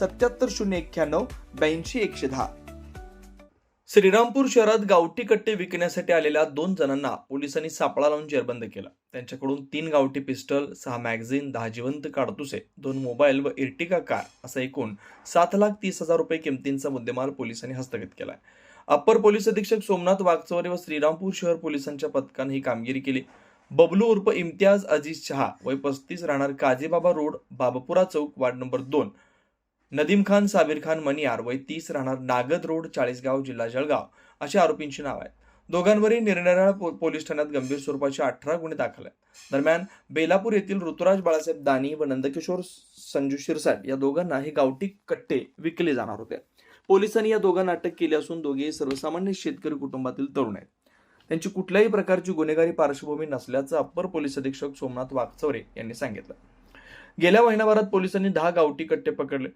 सत्याहत्तर शून्य एक्क्याण्णव ब्याऐंशी एकशे दहा. श्रीरामपूर शहरात गावठी कट्टे विकण्यासाठी आलेल्या दोन जणांना पोलिसांनी सापळा लावून जेरबंद केला. त्यांच्याकडून तीन गावठी पिस्टल सहा मॅगझिन दहा जिवंत काडतुसे दोन मोबाईल व इर्टिका कार असा एकूण सात लाख तीस हजार रुपये किमतींचा मुद्देमाल पोलिसांनी हस्तगत केलाय. अप्पर पोलीस अधीक्षक सोमनाथ वागचौरे व श्रीरामपूर शहर पोलिसांच्या पथकानं ही कामगिरी केली. बबलू उर्फ इम्तियाज अजीज शहा वय पस्तीस राहणार काजीबाबा रोड बाबपुरा चौक वार्ड नंबर दोन नदीम खान साबिर खान मनियार वय तीस राहणार नागद रोड चाळीसगाव जिल्हा जळगाव अशा आरोपींची नाव आहेत. दोघांवरील निरनिराळ्या पो- पोलीस ठाण्यात गंभीर स्वरूपाचे अठरा गुन्हे दाखल आहेत. दरम्यान बेलापूर येथील ऋतुराज बाळासाहेब दानी व नंदकिशोर संजू शिरसाट या दोघांना हे गावठी कट्टे विकले जाणार होते. पोलिसांनी या दोघांना अटक केली असून दोघेही सर्वसामान्य शेतकरी कुटुंबातील तरुण आहेत. त्यांची कुठल्याही प्रकारची गुन्हेगारी पार्श्वभूमी नसल्याचं अप्पर पोलीस अधीक्षक सोमनाथ वागचौरे यांनी सांगितलं. गेल्या महिनाभरात पोलिसांनी दहा गावठी कट्टे पकडले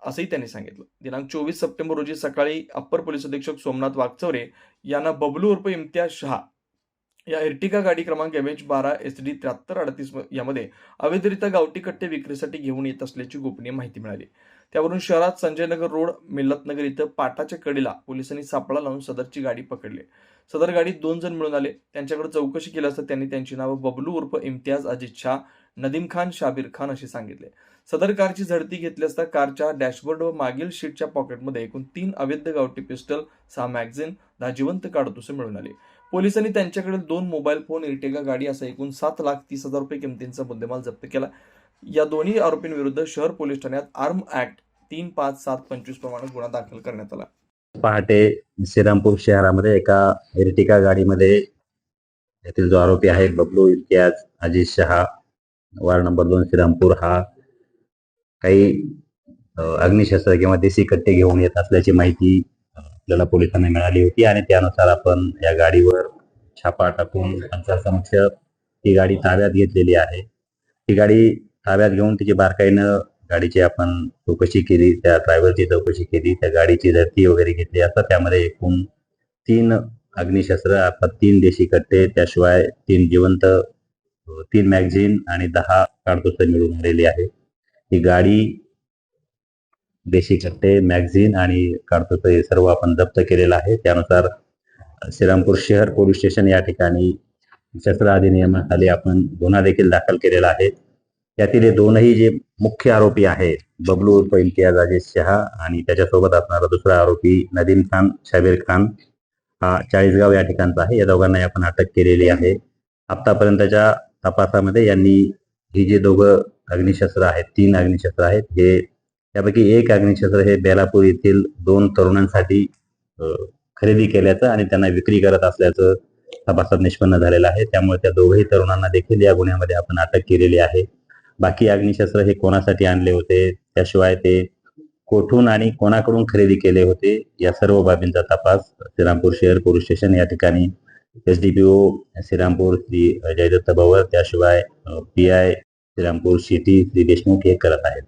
असंही त्यांनी सांगितलं. दिनांक चोवीस सप्टेंबर रोजी सकाळी अप्पर पोलीस अधीक्षक सोमनाथ वागचौरे यांना बबलू उर्फ इम्तियाज शहा या इर्टिका गाडी क्रमांक एम एच बारा एस डी त्र्याहत्तर अडतीस यामध्ये अवैधरित्या गावठी कट्टे विक्रीसाठी घेऊन येत असल्याची गोपनीय माहिती मिळाली. त्यावरून शहरात संजयनगर रोड मिल्लतनगर इथं पाटाच्या कडेला पोलिसांनी सापळा लावून सदरची गाडी पकडली. सदर गाडीत दोन जण मिळून आले. त्यांच्याकडे चौकशी केली असता त्यांनी त्यांची नावं बबलू उर्फ इम्तियाज अजित शाह नदीम खान शाबीर खान असे सांगितले. सदर कारची झडती घेतली असता कारच्या डॅशबोर्ड व मागील शीटच्या पॉकेटमध्ये एकूण तीन अवैध गावठी पिस्टल सहा मॅगझिन दहा जिवंत काडतुसे मिळून आले. पोलिसांनी त्यांच्याकडे दोन मोबाईल फोन इर्टेगा गाडी असा एकूण सात लाख तीस हजार रुपये किमतींचा मुद्देमाल जप्त केला. या दोन्ही आरोपींविरुद्ध शहर पोलीस ठाण्यात आर्म ऍक्ट तीन पाच सात पंचवीस प्रमाणे गुन्हा दाखल करण्यात आला. पहाटे श्रीरामपूर शहरामध्ये एका इर्टिका गाडीमध्ये येथील जो आरोपी आहे बबलू इम्तियाज अजित शहा वार्ड नंबर दोन श्रीरामपूर हा काही अग्निशस्त्र किंवा देशी कट्टे घेऊन येत असल्याची माहिती आपल्याला पोलिसांना मिळाली होती आणि त्यानुसार आपण या गाडीवर छापा टाकून त्यांच्या समक्ष ती गाडी ताब्यात घेतलेली आहे. ती गाडी ताब्यात घेऊन तिची बारकाईनं गाडीची आपण चौकशी केली त्या ड्रायव्हरची चौकशी केली त्या गाडीची झडती वगैरे घेतली. असता त्यामध्ये एकूण तीन अग्निशस्त्र अर्थात तीन देशी कट्टे त्याशिवाय तीन जिवंत तीन मॅगझिन आणि दहा काडतुसं मिळून आलेली आहे. ही गाडी देशी कट्टे मॅगझिन आणि काडतुसं हे सर्व आपण जप्त केलेलं आहे. त्यानुसार श्रीरामपूर शहर पोलीस स्टेशन या ठिकाणी शस्त्र अधिनियमाखाली आपण गुन्हा देखील दाखल केलेला आहे. त्यातील हे दोनही जे मुख्य आरोपी आहेत बबलू उर्फ इम्तियाज अजित शहा आणि त्याच्यासोबत असणारा दुसरा आरोपी नदीम खान शाबीर खान हा चाळीसगाव या ठिकाणचा आहे. या दोघांनाही आपण अटक केलेली आहे. आतापर्यंतच्या तपासामध्ये यांनी ही जे दोघं अग्निशस्त्र आहेत तीन अग्निशस्त्र आहेत हे त्यापैकी एक अग्निशस्त्र हे बेलापूर येथील दोन तरुणांसाठी खरेदी केल्याचं आणि त्यांना विक्री करत असल्याचं तपासात निष्पन्न झालेलं आहे. त्यामुळे त्या दोघही तरुणांना देखील या गुन्ह्यामध्ये आपण अटक केलेली आहे. बाकी अग्निशस्त्र हे कोणासाठी आणले होते? त्याशिवाय ते कोठून आणि कोणाकडून खरेदी केले होते? या सर्व बाबींचा तपास श्रीरामपूर शहर पोलीस स्टेशन या ठिकाणी S D P O Shrirampur Shri Jaydatta Bhawar त्याशिवाय P I Shrirampur city Shri Deshmukh हे करत आहेत.